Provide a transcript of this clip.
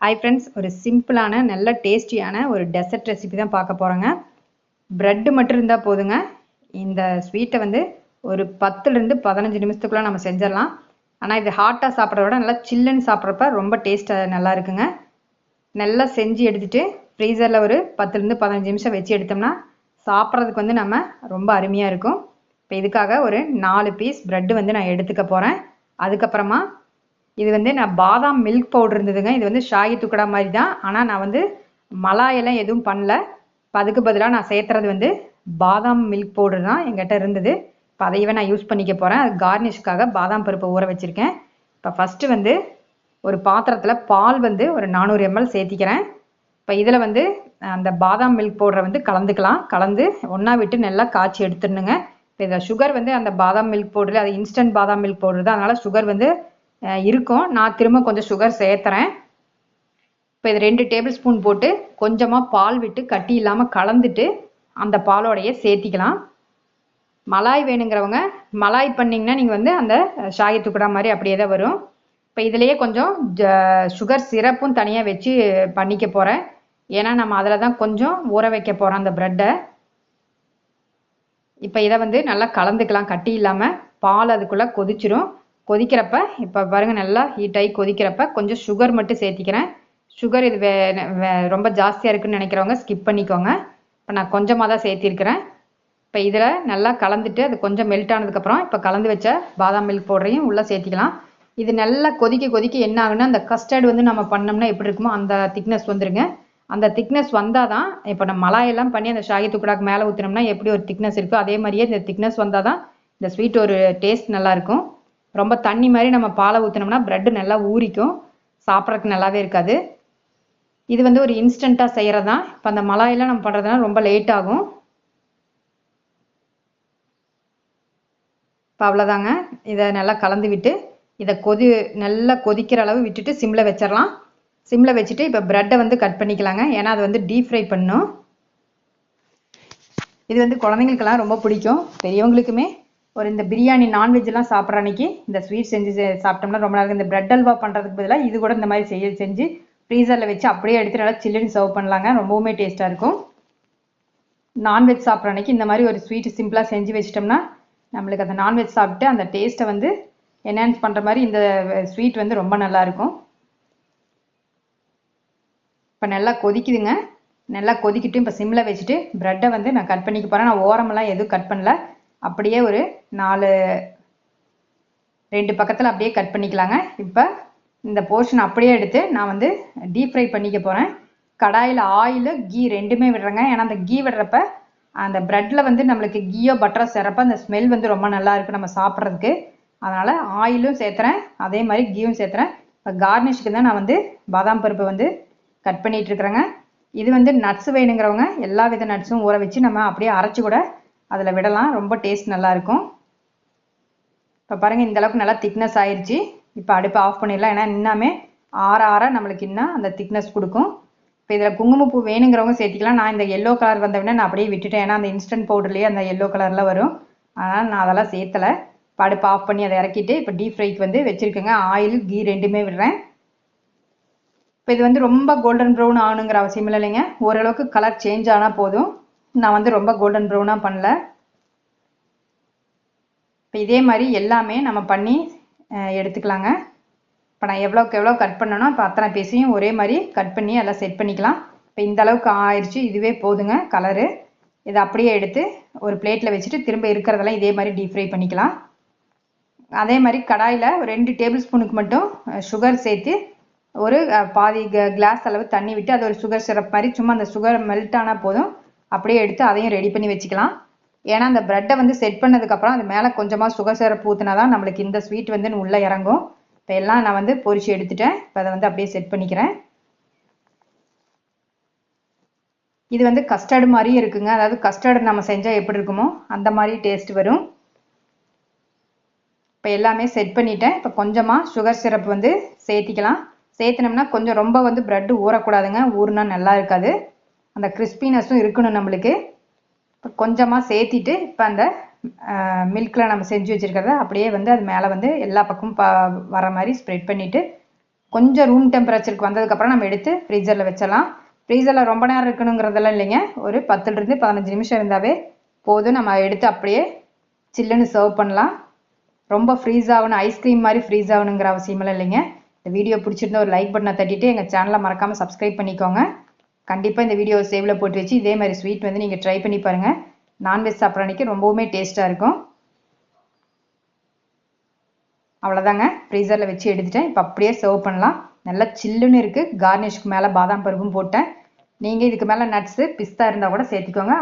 Hi friends ஒரு சிம்பிளான நல்ல டேஸ்டியான ஒரு டெசர்ட் ரெசிபி தான் பார்க்க போகிறோங்க ப்ரெட்டு மட்டும் இருந்தால் போதுங்க. இந்த ஸ்வீட்டை வந்து ஒரு பத்துலேருந்து பதினஞ்சு நிமிஷத்துக்குள்ளே நம்ம செஞ்சிடலாம். ஆனால் இது ஹாட்டாக சாப்பிட்றத விட நல்லா சில்லுன்னு சாப்பிட்றப்ப ரொம்ப டேஸ்ட்டாக நல்லா இருக்குங்க. நல்லா செஞ்சு எடுத்துகிட்டு ஃப்ரீசரில் ஒரு பத்துலேருந்து பதினஞ்சு நிமிஷம் வச்சு எடுத்தோம்னா சாப்பிட்றதுக்கு வந்து நம்ம ரொம்ப அருமையாக இருக்கும். இப்போ இதுக்காக ஒரு நாலு பீஸ் ப்ரெட்டு வந்து நான் எடுத்துக்க போகிறேன் அதுக்கப்புறமா இது வந்து நான் பாதாம் மில்க் பவுடர் இருந்ததுங்க. இது வந்து ஷாகி துக்கடா மாதிரி தான் ஆனால் நான் வந்து மலாயெல்லாம் எதுவும் பண்ணல. இப்போ அதுக்கு பதிலாக நான் சேர்த்துறது வந்து பாதாம் மில்க் பவுடர் தான் எங்கிட்ட இருந்தது. இப்போ அதையவே நான் யூஸ் பண்ணிக்க போகிறேன் அது கார்னிஷ்க்காக பாதாம் பருப்பை ஊற வச்சுருக்கேன். இப்போ ஃபஸ்ட்டு வந்து ஒரு பாத்திரத்தில் பால் வந்து ஒரு நானூறு எம்எல் சேர்த்திக்கிறேன். இப்போ இதில் வந்து அந்த பாதாம் மில்க் பவுடரை வந்து கலந்துக்கலாம். கலந்து ஒன்றா விட்டு நல்லா காய்ச்சி எடுத்துடணுங்க. இப்போ இதில் சுகர் வந்து அந்த பாதாம் மில்க் பவுடர் அது இன்ஸ்டன்ட் பாதாம் மில்க் பவுடர் தான். அதனால் சுகர் வந்து இருக்கும். நான் திரும்ப கொஞ்சம் சுகர் சேர்த்துறேன். இப்போ இது ரெண்டு டேபிள் ஸ்பூன் போட்டு கொஞ்சமாக பால் விட்டு கட்டி இல்லாமல் கலந்துட்டு அந்த பாலோடையே சேர்த்திக்கலாம். மலாய் வேணுங்கிறவங்க மலாய் பண்ணிங்கன்னா நீங்கள் வந்து அந்த ஷாகி துக்கடா மாதிரி அப்படியே தான் வரும். இப்போ இதுலேயே கொஞ்சம் சுகர் சிரப்பும் தனியாக வச்சு பண்ணிக்க போகிறேன் ஏன்னா நம்ம அதில் தான் கொஞ்சம் ஊற வைக்க போகிறோம் அந்த ப்ரெட்டை இப்போ இதை வந்து நல்லா கலந்துக்கலாம். கட்டி இல்லாமல் பால் அதுக்குள்ளே கொதிச்சிரும். கொதிக்கிறப்ப இப்போ பாருங்கள் நல்லா ஹீட் ஆகி கொதிக்கிறப்ப கொஞ்சம் சுகர் மட்டும் சேர்த்திக்கிறேன். சுகர் இது வே ரொம்ப ஜாஸ்தியாக இருக்குன்னு நினைக்கிறவங்க ஸ்கிப் பண்ணிக்கோங்க. இப்போ நான் கொஞ்சமாக தான் சேர்த்திருக்கிறேன். இப்போ இதில் நல்லா கலந்துட்டு அது கொஞ்சம் மெல்ட் ஆனதுக்கப்புறம் இப்போ கலந்து வச்ச பாதாம் மில்க் பவுடரையும் உள்ளே சேர்த்திக்கலாம். இது நல்லா கொதிக்க கொதிக்க என்ன ஆகுன்னா அந்த கஸ்டர்ட் வந்து நம்ம பண்ணோம்னா எப்படி இருக்குமோ அந்த திக்னஸ் வந்துருங்க. அந்த திக்னஸ் வந்தால் தான் இப்போ நம்ம மலாயெல்லாம் பண்ணி அந்த ஷாகி துக்குடாக்கு மேலே ஊற்றினோம்னா எப்படி ஒரு திக்னஸ் இருக்கோ அதே மாதிரியே இந்த திக்னஸ் வந்தால் தான் இந்த ஸ்வீட் ஒரு டேஸ்ட் நல்லாயிருக்கும் ரொம்ப தண்ணி மாதிரி நம்ம பாலை ஊற்றினோம்னா ப்ரெட்டு நல்லா ஊறிக்கும். சாப்பிட்றதுக்கு நல்லாவே இருக்காது. இது வந்து ஒரு இன்ஸ்டண்ட்டாக செய்கிறது தான் இப்போ அந்த மலாயெல்லாம் நம்ம பண்ணுறதுனா ரொம்ப லேட் ஆகும். இப்போ அவ்வளோதாங்க இதை நல்லா கலந்து விட்டு இதை கொதி நல்லா கொதிக்கிற அளவு விட்டுட்டு சிம்மில் வச்சிடலாம். சிம்மில் வச்சுட்டு இப்போ ப்ரெட்டை வந்து கட் பண்ணிக்கலாங்க. ஏன்னா அது வந்து டீப் ஃப்ரை பண்ணும் இது வந்து குழந்தைங்களுக்கெல்லாம் ரொம்ப பிடிக்கும். பெரியவங்களுக்குமே ஒரு இந்த பிரியாணி நான்வெஜ்லாம் சாப்பிட்ற அன்னைக்கு இந்த ஸ்வீட் செஞ்சு சாப்பிட்டோம்னா ரொம்ப நல்லா இந்த பிரெட் அல்வா பண்ணுறதுக்கு பதிலாக இது கூட இந்த மாதிரி செய்ய செஞ்சு ஃப்ரீசரில் வச்சு அப்படியே எடுத்து நல்லா சில்லுன்னு சர்வ் பண்ணலாங்க. ரொம்பவுமே டேஸ்ட்டாக இருக்கும். நான்வெஜ் சாப்பிட்ற அன்னைக்கு இந்த மாதிரி ஒரு ஸ்வீட் சிம்பிளாக செஞ்சு வச்சிட்டோம்னா நம்மளுக்கு அந்த நான்வெஜ் சாப்பிட்டு அந்த டேஸ்ட்டை வந்து என்ஹான்ஸ் பண்ணுற மாதிரி இந்த ஸ்வீட் வந்து ரொம்ப நல்லாயிருக்கும் இப்போ நல்லா கொதிக்குதுங்க. நல்லா கொதிக்கிட்டு இப்போ சிம்மில் வச்சுட்டு ப்ரெட்டை வந்து நான் கட் பண்ணிக்க போகிறேன் நான் ஓரமெல்லாம் எதுவும் கட் பண்ணல. அப்படியே ஒரு நாலு ரெண்டு பக்கத்தில் அப்படியே கட் பண்ணிக்கலாங்க. இப்போ இந்த போர்ஷன் அப்படியே எடுத்து நான் வந்து டீப் ஃப்ரை பண்ணிக்க போகிறேன் கடாயில் ஆயில் கீ ரெண்டுமே விடுறேங்க. ஏன்னா அந்த கீ விடுறப்ப அந்த ப்ரெட்டில் வந்து நம்மளுக்கு கீயோ பட்டரோ சேரப்ப அந்த ஸ்மெல் வந்து ரொம்ப நல்லா இருக்கும் நம்ம சாப்பிட்றதுக்கு. அதனால் ஆயிலும் சேர்த்துறேன். அதே மாதிரி கீயும் சேர்த்துறேன். இப்போ கார்னிஷ்க்கு தான் நான் வந்து பாதாம் பருப்பு வந்து கட் பண்ணிகிட்ருக்குறேங்க இருக்கிறேங்க. இது வந்து நட்ஸ் வேணுங்கிறவங்க எல்லா வித நட்ஸும் ஊற வச்சு நம்ம அப்படியே அரைச்சி கூட அதில் விடலாம். ரொம்ப டேஸ்ட் நல்லாயிருக்கும். இப்போ பாருங்கள் இந்த அளவுக்கு நல்லா திக்னஸ் ஆயிடுச்சு இப்போ அடுப்பை ஆஃப் பண்ணிடலாம். ஏன்னா இன்னமே ஆற ஆற நம்மளுக்கு இன்னும் அந்த திக்னஸ் கொடுக்கும். இப்போ இதில் குங்குமப்பூ வேணுங்கிறவங்க சேர்த்திக்கலாம். நான் இந்த எல்லோ கலர் வந்தவுடனே நான் அப்படியே விட்டுட்டேன். ஏன்னா அந்த இன்ஸ்டன்ட் பவுடர்லேயே அந்த எல்லோ கலரில் வரும். அதனால் நான் அதெல்லாம் சேர்த்தலை. இப்போ அடுப்பு ஆஃப் பண்ணி அதை இறக்கிட்டு இப்போ டீப் ஃப்ரைக்கு வந்து வச்சுருக்கேங்க. ஆயில் கீ ரெண்டுமே விடுறேன். இப்போ இது வந்து ரொம்ப கோல்டன் ப்ரௌன் ஆகணுங்கிற அவசியம் இல்லைங்க. ஓரளவுக்கு கலர் சேஞ்ச் ஆனால் போதும். நான் வந்து ரொம்ப கோல்டன் ப்ரௌனாக பண்ணல. இப்போ இதே மாதிரி எல்லாமே நம்ம பண்ணி எடுத்துக்கலாங்க. இப்போ நான் எவ்வளோக்கு எவ்வளோ கட் பண்ணணும் இப்போ அத்தனை பீஸையும் ஒரே மாதிரி கட் பண்ணி எல்லாம் செட் பண்ணிக்கலாம். இப்போ இந்த அளவுக்கு ஆயிடுச்சு இதுவே போதுங்க கலரு இதை அப்படியே எடுத்து ஒரு பிளேட்டில் வச்சுட்டு திரும்ப இருக்கிறதெல்லாம் இதே மாதிரி டீப் ஃப்ரை பண்ணிக்கலாம். அதே மாதிரி கடாயில் ஒரு ரெண்டு டேபிள் ஸ்பூனுக்கு மட்டும் சுகர் சேர்த்து ஒரு பாதி கிளாஸ் அளவு தண்ணி விட்டு அது ஒரு சுகர் சிரப் மாதிரி சும்மா அந்த சுகர் மெல்ட் ஆனால் போதும். அப்படியே எடுத்து அதையும் ரெடி பண்ணி வச்சுக்கலாம். ஏன்னா அந்த ப்ரெட்டை வந்து செட் பண்ணதுக்கப்புறம் அது மேலே கொஞ்சமாக சுகர் சிரப் ஊற்றினா தான் நம்மளுக்கு இந்த ஸ்வீட் வந்து உள்ளே இறங்கும். இப்போ எல்லாம் நான் வந்து பொறிச்சு எடுத்துட்டேன். இப்போ அதை வந்து அப்படியே செட் பண்ணிக்கிறேன். இது வந்து கஸ்டர்டு மாதிரியும் இருக்குங்க. அதாவது கஸ்டர்டு நம்ம செஞ்சால் எப்படி இருக்குமோ அந்த மாதிரி டேஸ்ட் வரும். இப்போ எல்லாமே செட் பண்ணிட்டேன். இப்போ கொஞ்சமாக சுகர் சிரப் வந்து சேர்த்திக்கலாம். சேர்த்தினோம்னா கொஞ்சம் ரொம்ப வந்து ப்ரெட்டு ஊறக்கூடாதுங்க. ஊறுனா நல்லா இருக்காது. அந்த கிறிஸ்பினஸும் இருக்கணும் நம்மளுக்கு. இப்போ கொஞ்சமாக சேர்த்திட்டு இப்போ அந்த மில்கில் நம்ம செஞ்சு வச்சுருக்கிறத அப்படியே வந்து அது மேலே வந்து எல்லா பக்கமும் ப வர மாதிரி ஸ்ப்ரெட் பண்ணிவிட்டு கொஞ்சம் ரூம் டெம்பரேச்சருக்கு வந்ததுக்கப்புறம் நம்ம எடுத்து ஃப்ரீசரில் வச்சலாம் ஃப்ரீசரில் ரொம்ப நேரம் இருக்கணுங்கிறதெல்லாம் இல்லைங்க. ஒரு பத்துலேருந்து பதினஞ்சு நிமிஷம் இருந்தாவே போதும். நம்ம எடுத்து அப்படியே சில்லுன்னு சர்வ் பண்ணலாம். ரொம்ப ஃப்ரீஸ் ஆகணும். ஐஸ்கிரீம் மாதிரி ஃப்ரீஸ் ஆகணுங்கிற அவசியமெல்லாம் இல்லைங்க. இந்த வீடியோ பிடிச்சிருந்தா ஒரு லைக் பட்டனை தட்டிட்டு எங்கள் சேனலை மறக்காமல் சப்ஸ்கிரைப் பண்ணிக்கோங்க. கண்டிப்பாக இந்த வீடியோ சேவில் போட்டு வச்சு இதே மாதிரி ஸ்வீட் வந்து நீங்கள் ட்ரை பண்ணி பாருங்கள் நான்வெஜ் சாப்பிட்ற அன்றைக்கி ரொம்பவுமே டேஸ்ட்டாக இருக்கும். அவ்வளோதாங்க ஃப்ரீசரில் வச்சு எடுத்துட்டேன். இப்போ அப்படியே சர்வ் பண்ணலாம். நல்லா சில்லுன்னு இருக்குது கார்னிஷ்க்கு மேலே பாதாம் பருப்பும் போட்டேன். நீங்கள் இதுக்கு மேலே நட்ஸு பிஸ்தா இருந்தால் கூட சேர்த்திக்கோங்க.